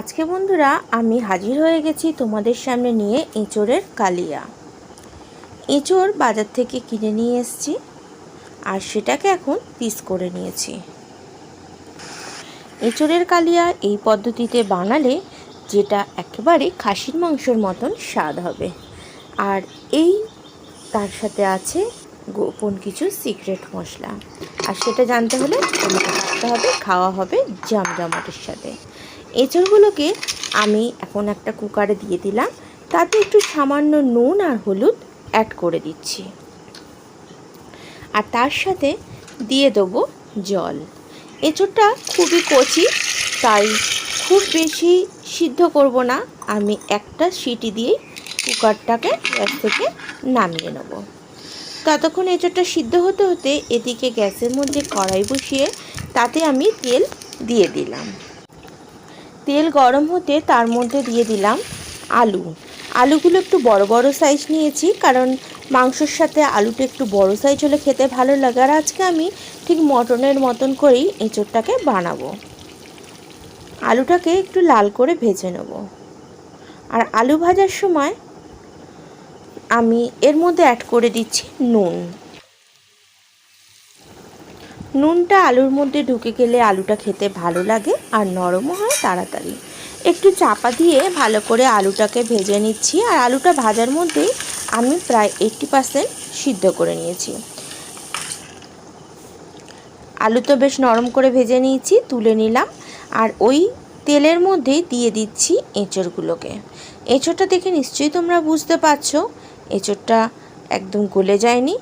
আজকে বন্ধুরা, আমি হাজির হয়ে গেছি তোমাদের সামনে নিয়ে এঁচোড়ের কালিয়া। এঁচোড় বাজার থেকে কিনে নিয়ে এসেছি আর সেটাকে এখন পিস করে নিয়েছি। এঁচোড়ের কালিয়া এই পদ্ধতিতে বানালে যেটা একেবারে খাসির মাংসর মতন স্বাদ হবে। আর এই তার সাথে আছে গোপন কিছু সিক্রেট মশলা। আর সেটা জানতে হলে হবে, খাওয়া হবে জমজমাটের সাথে। এঁচড়গুলোকে আমি এখন একটা কুকারে দিয়ে দিলাম। তাতে একটু সামান্য নুন আর হলুদ অ্যাড করে দিচ্ছি। আর তার সাথে দিয়ে দেবো জল। এঁচড়টা খুবই কচি, তাই খুব বেশি সিদ্ধ করব না। আমি একটা সিটি দিয়েই কুকারটাকে গ্যাস থেকে নামিয়ে নেব। ততক্ষণ এঁচড়টা সিদ্ধ হতে হতে এদিকে গ্যাসের মধ্যে কড়াই বসিয়ে তাতে আমি তেল দিয়ে দিলাম। তেল গরম হতে তার মধ্যে দিয়ে দিলাম আলু। আলুগুলো একটু বড় বড় সাইজ নিয়েছি কারণ মাংসর সাথে আলুটা একটু বড় সাইজ হলে খেতে ভালো লাগে। আর আজকে আমি ঠিক মটনের মতন করেই এঁচোড়টাকে বানাবো। আলুটাকে একটু লাল করে ভেজে নেব। আর আলু ভাজার সময় আমি এর মধ্যে অ্যাড করে দিচ্ছি নুন। নুনটা আলুর মধ্যে ঢুকে গেলে আলুটা খেতে ভালো লাগে আর নরমও হয় তাড়াতাড়ি। একটু চাপা দিয়ে ভালো করে আলুটাকে ভেজে নিচ্ছি আর আলুটা ভাজার মধ্যেই আমি প্রায় এইট্টি পারসেন্ট সিদ্ধ করে নিয়েছি। আলু তো বেশ নরম করে ভেজে নিয়েছি, তুলে নিলাম আর ওই তেলের মধ্যেই দিয়ে দিচ্ছি এঁচড়গুলোকে। এঁচড়টা দেখে নিশ্চয়ই তোমরা বুঝতে পারছ, এঁচড়টা একদম গলে যায়নি।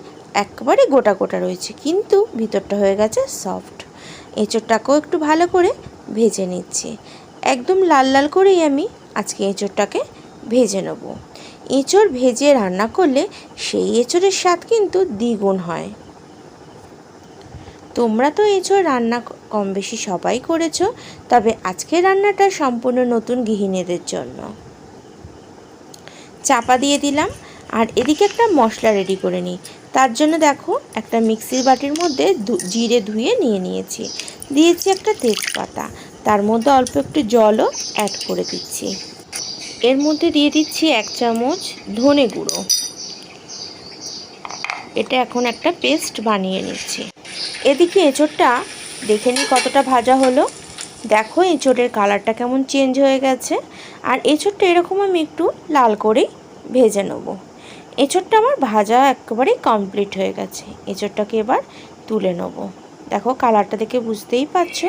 একবারে গোটা গোটা রয়েছে, কিন্তু ভিতরটা হয়ে গেছে সফট এঁচড়টাকেও একটু ভালো করে ভেজে নিচ্ছি। একদম লাল লাল করেই আমি আজকে এঁচড়টাকে ভেজে নেব। এঁচড় ভেজে রান্না করলে সেই এঁচড়ের স্বাদ কিন্তু দ্বিগুণ হয়। তোমরা তো এঁচড় রান্না কম বেশি সবাই করেছ, তবে আজকের রান্নাটা সম্পূর্ণ নতুন গৃহিণীদের জন্য। চাপা দিয়ে দিলাম। আর এদিকে একটা মশলা রেডি করে নিই। তার জন্য দেখো একটা মিক্সির বাটির মধ্যে জিরে ধুয়ে নিয়ে নিয়েছি। দিয়েছি একটা তেজপাতা। তার মধ্যে অল্প একটু জলও অ্যাড করে দিচ্ছি। এর মধ্যে দিয়ে দিচ্ছি এক চামচ ধনে গুঁড়ো। এটা এখন একটা পেস্ট বানিয়ে নিচ্ছি। এদিকে এঁচোড়টা দেখে নিই কতটা ভাজা হলো। দেখো এঁচোড়ের কালারটা কেমন চেঞ্জ হয়ে গেছে। আর এঁচোড়টা এরকম আমি একটু লাল করেই ভেজে নেব। এঁচড়টা আমার ভাজা একেবারেই কমপ্লিট হয়ে গেছে। এঁচড়টাকে এবার তুলে নেব। দেখো কালারটা দেখে বুঝতেই পারছ,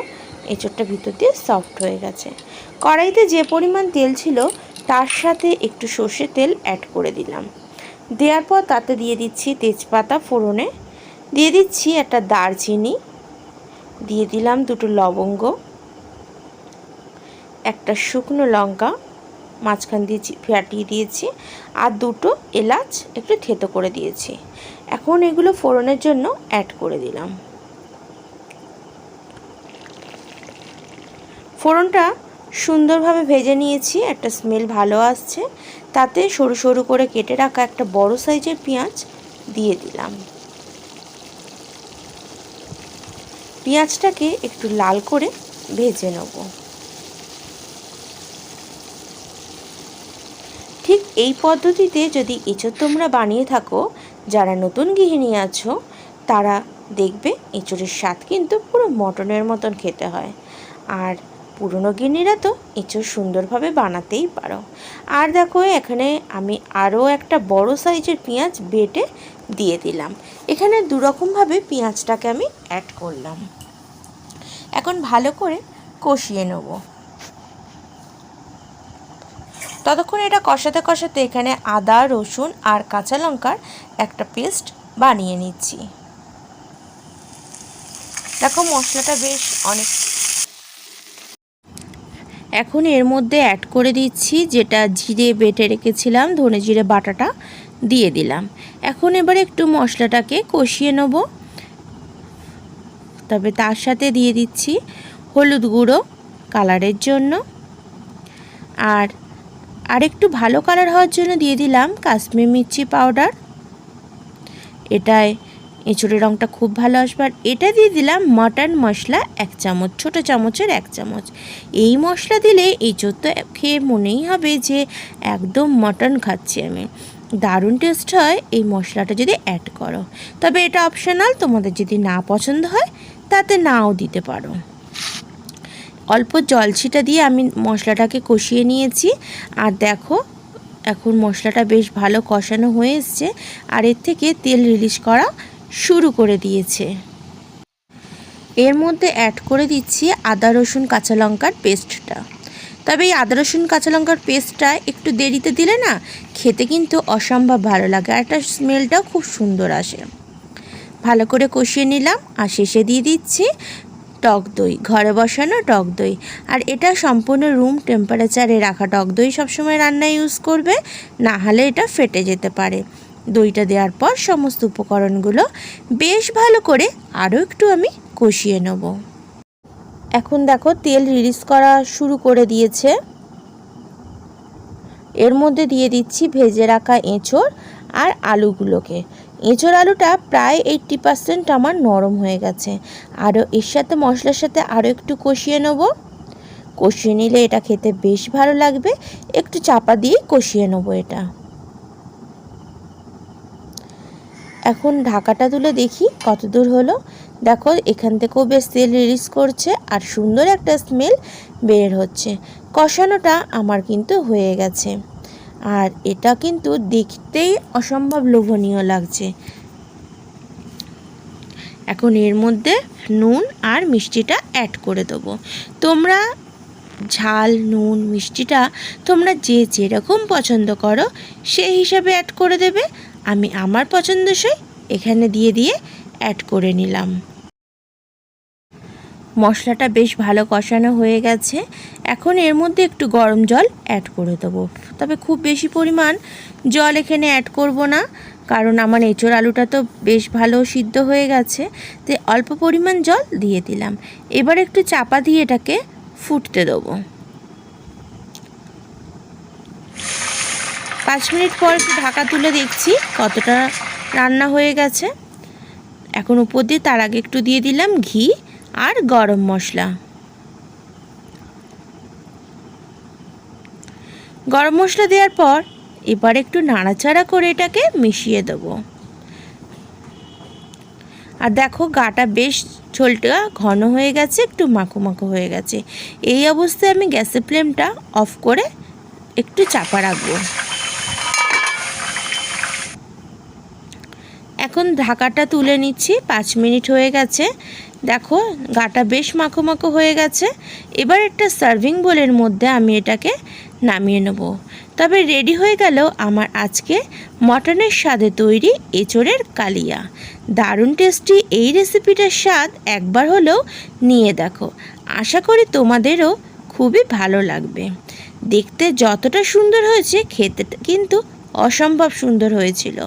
এঁচড়টা ভিতর দিয়ে সফট হয়ে গেছে। কড়াইতে যে পরিমাণ তেল ছিল, তার সাথে একটু সর্ষে তেল অ্যাড করে দিলাম। দেওয়ার পর তাতে দিয়ে দিচ্ছি তেজপাতা ফোড়নে। দিয়ে দিচ্ছি একটা দারচিনি। দিয়ে দিলাম দুটো লবঙ্গ। একটা শুকনো লঙ্কা। মাঝখান দিয়ে ফাটিয়ে দিয়েছি আর দুটো এলাচ একটু থেতো করে দিয়েছি। এখন এগুলো ফোড়নের জন্য অ্যাড করে দিলাম। ফোড়নটা সুন্দরভাবে ভেজে নিয়েছি, একটা স্মেল ভালো আসছে। তাতে সরু সরু করে কেটে রাখা একটা বড় সাইজের পেঁয়াজ দিয়ে দিলাম। পেঁয়াজটাকে একটু লাল করে ভেজে নেব। ঠিক এই পদ্ধতিতে যদি এঁচড় তোমরা বানিয়ে থাকো, যারা নতুন গৃহিণী আছো, তারা দেখবে এঁচড়ের স্বাদ কিন্তু পুরো মটনের মতন খেতে হয়। আর পুরনো গৃহিণীরা তো এঁচড় সুন্দরভাবে বানাতেই পারো। আর দেখো, এখানে আমি আরও একটা বড় সাইজের পেঁয়াজ বেটে দিয়ে দিলাম। এখানে দুরকমভাবে পেঁয়াজটাকে আমি অ্যাড করলাম। এখন ভালো করে কষিয়ে নেব। ততক্ষণ এটা কষাতে কষাতে এখানে আদা, রসুন আর কাঁচা লঙ্কার একটা পেস্ট বানিয়ে নিচ্ছি। দেখো মশলাটা বেশ অনেক এখন এর মধ্যে অ্যাড করে দিচ্ছি যেটা জিরে বেটে রেখেছিলাম, ধনে জিরে বাটাটা দিয়ে দিলাম। এখন এবার একটু মশলাটাকে কষিয়ে নেব। তবে তার সাথে দিয়ে দিচ্ছি হলুদ গুঁড়ো কালারের জন্য। আর আর একটু ভালো কালার হওয়ার জন্য দিয়ে দিলাম কাশ্মীর মির্চি পাউডার এটায় এঁচড়ের রঙটা খুব ভালো আসবে। আর এটা দিয়ে দিলাম মাটন মশলা এক চামচ, ছোট চামচের এক চামচ। এই মশলা দিলে এঁচড় তো খেয়ে মনেই হবে যে একদম মটন খাচ্ছি আমি। দারুণ টেস্ট হয় এই মশলাটা যদি অ্যাড করো। তবে এটা অপশনাল তোমাদের যদি না পছন্দ হয় তাতে নাও দিতে পারো। অল্প জল ছিটা দিয়ে আমি মশলাটাকে কষিয়ে নিয়েছি। আর দেখো, এখন মশলাটা বেশ ভালো কষানো হয়ে এসছে। আর এর থেকে তেল রিলিজ করা শুরু করে দিয়েছে। এর মধ্যে অ্যাড করে দিচ্ছি আদা, রসুন, কাঁচা লঙ্কার পেস্টটা। তবে এই আদা, রসুন, কাঁচা লঙ্কার পেস্টটা একটু দেরিতে দিলে না খেতে কিন্তু অসম্ভব ভালো লাগে আর একটা স্মেলটাও খুব সুন্দর আসে। ভালো করে কষিয়ে নিলাম আর শেষে দিয়ে দিচ্ছি টক দই, ঘরে বসানো টক দই। আর এটা সম্পূর্ণ রুম টেম্পারেচারে রাখা। টক দই সবসময় রান্নায় ইউজ করবে, না হলে এটা ফেটে যেতে পারে। দইটা দেওয়ার পর সমস্ত উপকরণগুলো বেশ ভালো করে আরও একটু আমি কষিয়ে নেব। এখন দেখো তেল রিলিজ করা শুরু করে দিয়েছে। এর মধ্যে দিয়ে দিচ্ছি ভেজে রাখা এঁচড় আর আলুগুলোকে। এঁচড় আলুটা প্রায় এইট্টি পার্সেন্ট আমার নরম হয়ে গেছে। আরও এর সাথে মশলার সাথে আরও একটু কষিয়ে নেব। কষিয়ে নিলে এটা খেতে বেশ ভালো লাগবে। একটু চাপা দিয়ে কষিয়ে নেব এটা। এখন ঢাকাটা তুলে দেখি কত দূর হলো। দেখো, এখান থেকেও বেশ তেল রিলিজ করছে আর সুন্দর একটা স্মেল বের হচ্ছে। কষানোটা আমার কিন্তু হয়ে গেছে। আর এটা কিন্তু দেখতেই অসম্ভব লোভনীয় লাগছে। এখন এর মধ্যে নুন আর মিষ্টিটা অ্যাড করে দেবো। তোমরা ঝাল, নুন, মিষ্টিটা তোমরা যে যেরকম পছন্দ করো, সেই হিসাবে অ্যাড করে দেবে। আমি আমার পছন্দসই এখানে দিয়ে দিয়ে অ্যাড করে নিলাম। মশলাটা বেশ ভালো কষানো হয়ে গেছে। এখন এর মধ্যে একটু গরম জল অ্যাড করে দেবো। তবে খুব বেশি পরিমাণ জল এখানে অ্যাড করব না, কারণ আমার এঁচোড় আলুটা তো বেশ ভালো সিদ্ধ হয়ে গেছে। তাই অল্প পরিমাণ জল দিয়ে দিলাম। এবার একটু চাপা দিয়ে এটাকে ফুটতে দেবো। পাঁচ মিনিট পর একটু ঢাকা তুলে দেখছি কতটা রান্না হয়ে গেছে। এখন উপর দিয়ে তার আগে একটু দিয়ে দিলাম ঘি। আর গরম মশলা। গরম মশলা দেওয়ার পর এবার একটু নাড়াচাড়া করে এটাকে মিশিয়ে দেবো। আর দেখো গাটা বেশ ঝোলটা ঘন হয়ে গেছে, একটু মাখো মাখো হয়ে গেছে। এই অবস্থায় আমি গ্যাসের ফ্লেমটা অফ করে একটু চাপা রাখব। এখন ঢাকাটা তুলে নিচ্ছি, পাঁচ মিনিট হয়ে গেছে। দেখো, গাটা বেশ মাখো মাখো হয়ে গেছে। এবার একটা সার্ভিং বোলের মধ্যে আমি এটাকে নামিয়ে নেব। তবে রেডি হয়ে গেল আমার আজকে মটনের স্বাদে তৈরি এঁচড়ের কালিয়া। দারুণ টেস্টি এই রেসিপিটার স্বাদ একবার হলেও নিয়ে দেখো। আশা করি তোমাদেরও খুবই ভালো লাগবে। দেখতে যতটা সুন্দর হয়েছে, খেতে কিন্তু অসম্ভব সুন্দর হয়েছিল।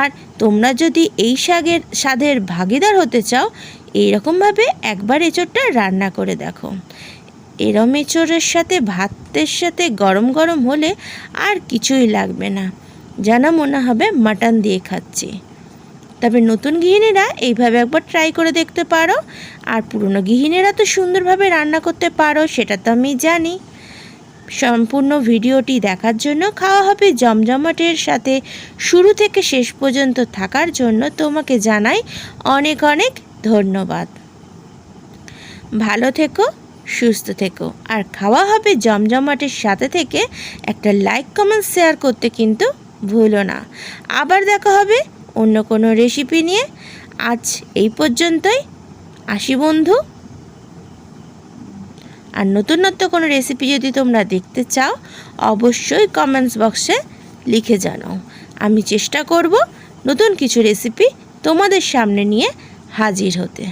আর তোমরা যদি এই শাকের স্বাদের ভাগিদার হতে চাও এইরকমভাবে একবার এঁচড়টা রান্না করে দেখো। এরম এঁচড়ের সাথে, ভাতের সাথে গরম গরম হলে আর কিছুই লাগবে না। যেন মনে হবে মাটন দিয়ে খাচ্ছি। তবে নতুন গৃহিণীরা এইভাবে একবার ট্রাই করে দেখতে পারো। আর পুরনো গৃহিণীরা তো সুন্দরভাবে রান্না করতে পারো, সেটা তো আমি জানি। সম্পূর্ণ ভিডিওটি দেখার জন্য খাওয়া হবে জমজমাটের সাথে। শুরু থেকে শেষ পর্যন্ত থাকার জন্য তোমাকে জানাই অনেক অনেক ধন্যবাদ। ভালো থেকো, সুস্থ থেকো। আর খাওয়া হবে জমজমাটের সাথে থেকে একটা লাইক কমেন্ট শেয়ার করতে কিন্তু ভুলো না। আবার দেখা হবে অন্য কোনো রেসিপি নিয়ে। আজ এই পর্যন্তই। আসি বন্ধু। আর নতুন নতুন কোনো রেসিপি যদি তোমরা দেখতে চাও, অবশ্যই কমেন্টস বক্সে লিখে জানাও। আমি চেষ্টা করব নতুন কিছু রেসিপি তোমাদের সামনে নিয়ে হাজির হতে।